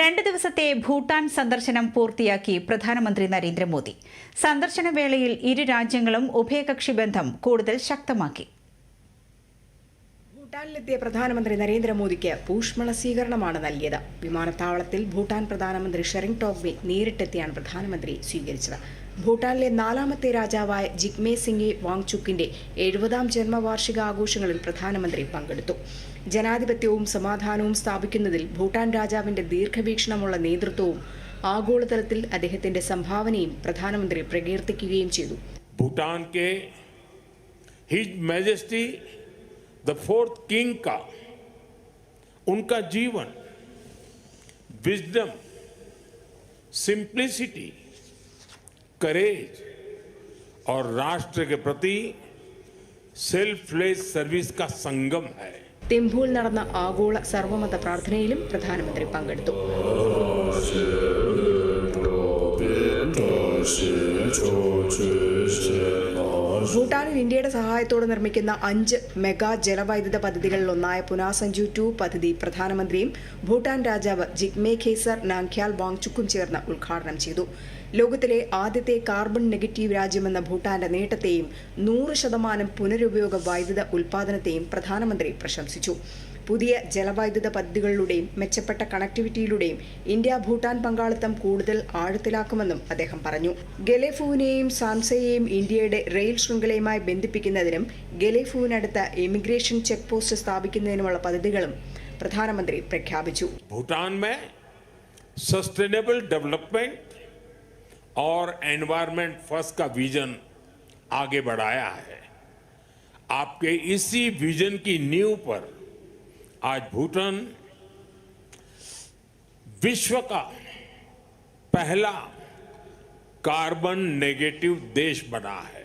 രണ്ട് ദിവസത്തെ ഭൂട്ടാൻ സന്ദർശനം പൂർത്തിയാക്കി പ്രധാനമന്ത്രി നരേന്ദ്രമോദി. സന്ദർശന വേളയിൽ ഇരു രാജ്യങ്ങളും ഉഭയകക്ഷി ബന്ധം കൂടുതൽ ശക്തമാക്കി. ഭൂട്ടാനിലെത്തിയ പ്രധാനമന്ത്രി നരേന്ദ്രമോദിക്ക് ഊഷ്മള സ്വീകരണമാണ് നൽകിയത്. വിമാനത്താവളത്തിൽ ഭൂട്ടാൻ പ്രധാനമന്ത്രി ഷെറിംഗ് ടോബ്ഗെ നേരിട്ടെത്തിയാണ് പ്രധാനമന്ത്രി സ്വീകരിച്ചത്. ഭൂട്ടാനിലെ നാലാമത്തെ രാജാവായ ജിഗ്മേ സിംഗെ വാങ്ചുക്കിന്റെ എഴുപതാം ജന്മവാർഷിക ആഘോഷങ്ങളിൽ പ്രധാനമന്ത്രി പങ്കെടുത്തു ജനാധിപത്യവും സമാധാനവും സ്ഥാപിക്കുന്നതിൽ ഭൂട്ടാൻ രാജാവിന്റെ ദീർഘവീക്ഷണമുള്ള നേതൃത്വവും ആഗോളതലത്തിൽ അദ്ദേഹത്തിന്റെ സംഭാവനയും പ്രധാനമന്ത്രി പ്രകീർത്തിക്കുകയും ചെയ്തു भूटान के His Majesty the fourth king का उनका जीवन विजडम सिंप्लिसिटी करेज और राष्ट्र के प्रति सेल्फलेस सर्विस का संगम है തിംഫൂൽ നടന്ന ആഗോള സർവമത പ്രാർത്ഥനയിലും പ്രധാനമന്ത്രി പങ്കെടുത്തു ഭൂട്ടാനിൽ ഇന്ത്യയുടെ സഹായത്തോടെ നിർമ്മിക്കുന്ന അഞ്ച് മെഗാ ജലവൈദ്യുത പദ്ധതികളിലൊന്നായ പുനാസഞ്ജു ടു പദ്ധതി പ്രധാനമന്ത്രിയും ഭൂട്ടാൻ രാജാവ് ജിഗ്മേ ഖേസർ നാങ്ക്യാൽ വാങ്ചുക്കും ചേർന്ന് ഉദ്ഘാടനം ചെയ്തു ലോകത്തിലെ ആദ്യത്തെ കാർബൺ നെഗറ്റീവ് രാജ്യമെന്ന ഭൂട്ടാന്റെ നേട്ടത്തെയും നൂറ് ശതമാനം പുനരുപയോഗ വൈദ്യുത ഉൽപാദനത്തെയും പ്രധാനമന്ത്രി പ്രശംസിച്ചു. പുതിയ ജലവൈദ്യുത പദ്ധതികളിലൂടെയും മെച്ചപ്പെട്ട കണക്ടിവിറ്റിയിലൂടെയും ഇന്ത്യ ഭൂട്ടാൻ പങ്കാളിത്തം കൂടുതൽ ആഴത്തിലാക്കുമെന്നും അദ്ദേഹം പറഞ്ഞു. ഗലേഫുവിനെയും സാംസയെയും ഇന്ത്യയുടെ റെയിൽ ശൃംഖലയുമായി ബന്ധിപ്പിക്കുന്നതിനും ഗലേഫുവിനടുത്ത ഇമിഗ്രേഷൻ ചെക്ക് പോസ്റ്റ് സ്ഥാപിക്കുന്നതിനുമുള്ള പദ്ധതികളും പ്രധാനമന്ത്രി പ്രഖ്യാപിച്ചു. ഭൂട്ടാൻ സസ്റ്റൈനബിൾ ഡെവലപ്മെന്റ് और एनवायरमेंट फर्स्ट का विजन आगे बढ़ाया है आपके इसी विजन की नींव पर आज भूटान विश्व का पहला कार्बन नेगेटिव देश बना है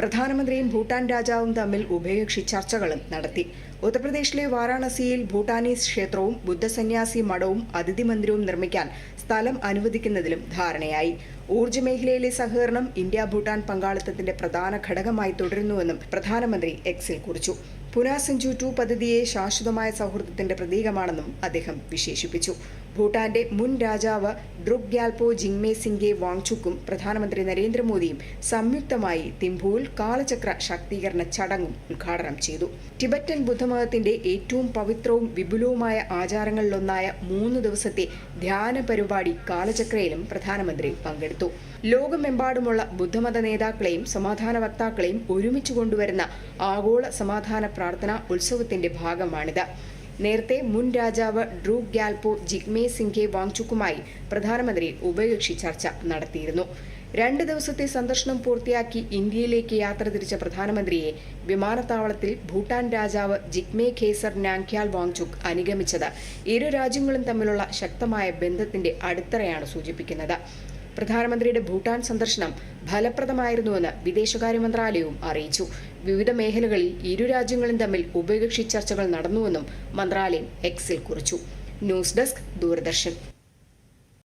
പ്രധാനമന്ത്രിയും ഭൂട്ടാൻ രാജാവും തമ്മിൽ ഉഭയകക്ഷി ചർച്ചകളും നടത്തി ഉത്തർപ്രദേശിലെ വാരാണസിയിൽ ഭൂട്ടാനീസ് ക്ഷേത്രവും ബുദ്ധസന്യാസി മഠവും അതിഥി മന്ദിരവും നിർമ്മിക്കാൻ സ്ഥലം അനുവദിക്കുന്നതിലും ധാരണയായി ഊർജ മേഖലയിലെ സഹകരണം ഇന്ത്യ ഭൂട്ടാൻ പങ്കാളിത്തത്തിന്റെ പ്രധാന ഘടകമായി തുടരുന്നുവെന്നും പ്രധാനമന്ത്രി എക്സിൽ കുറിച്ചു. പുനാസഞ്ജു ടു പദ്ധതിയെ ശാശ്വതമായ സൗഹൃദത്തിന്റെ പ്രതീകമാണെന്നും അദ്ദേഹം വിശേഷിപ്പിച്ചു. ഭൂട്ടാന്റെ മുൻ രാജാവ് ഡ്രുക് ഗ്യാൽപോ ജിങ്മേ സിംഗെ വാങ്ചുക്കും പ്രധാനമന്ത്രി നരേന്ദ്രമോദിയും സംയുക്തമായി തിംഭൂൽ കാളചക്ര ശാക്തീകരണ ചടങ്ങും ഉദ്ഘാടനം ചെയ്തു. ടിബറ്റൻ ബുദ്ധമതത്തിന്റെ ഏറ്റവും പവിത്രവും വിപുലവുമായ ആചാരങ്ങളിലൊന്നായ മൂന്ന് ദിവസത്തെ ധ്യാന പരിപാടി കാളചക്രയിലും പ്രധാനമന്ത്രി പങ്കെടുത്തു. ലോകമെമ്പാടുമുള്ള ബുദ്ധമത നേതാക്കളെയും സമാധാന വക്താക്കളെയും ഒരുമിച്ച് കൊണ്ടുവരുന്ന ആഗോള സമാധാന പ്രാർത്ഥന ഉത്സവത്തിന്റെ ഭാഗമാണിത്. നേരത്തെ മുൻ രാജാവ് ഡ്രൂ ഗ്യാൽപോ ജിഗ്മേ സിംഗെ വാങ്ചുക്കുമായി പ്രധാനമന്ത്രി ഉഭയകക്ഷി ചർച്ച നടത്തിയിരുന്നു. രണ്ട് ദിവസത്തെ സന്ദർശനം പൂർത്തിയാക്കി ഇന്ത്യയിലേക്ക് യാത്ര തിരിച്ച പ്രധാനമന്ത്രിയെ വിമാനത്താവളത്തിൽ ഭൂട്ടാൻ രാജാവ് ജിഗ്മേ ഖേസർ നാങ്ക്യാൽ വാങ്ചുക് അനുഗമിച്ചത്. ഇരു രാജ്യങ്ങളും തമ്മിലുള്ള ശക്തമായ ബന്ധത്തിന്റെ അടിത്തറയാണ് സൂചിപ്പിക്കുന്നത്. പ്രധാനമന്ത്രിയുടെ ഭൂട്ടാൻ സന്ദർശനം ഫലപ്രദമായിരുന്നുവെന്ന് വിദേശകാര്യ മന്ത്രാലയവും അറിയിച്ചു. വിവിധ മേഖലകളിൽ ഇരു രാജ്യങ്ങളും തമ്മിൽ ഉഭയകക്ഷി ചർച്ചകൾ നടന്നുവെന്നും മന്ത്രാലയം എക്സിൽ കുറിച്ചു. News desk Doordarshan.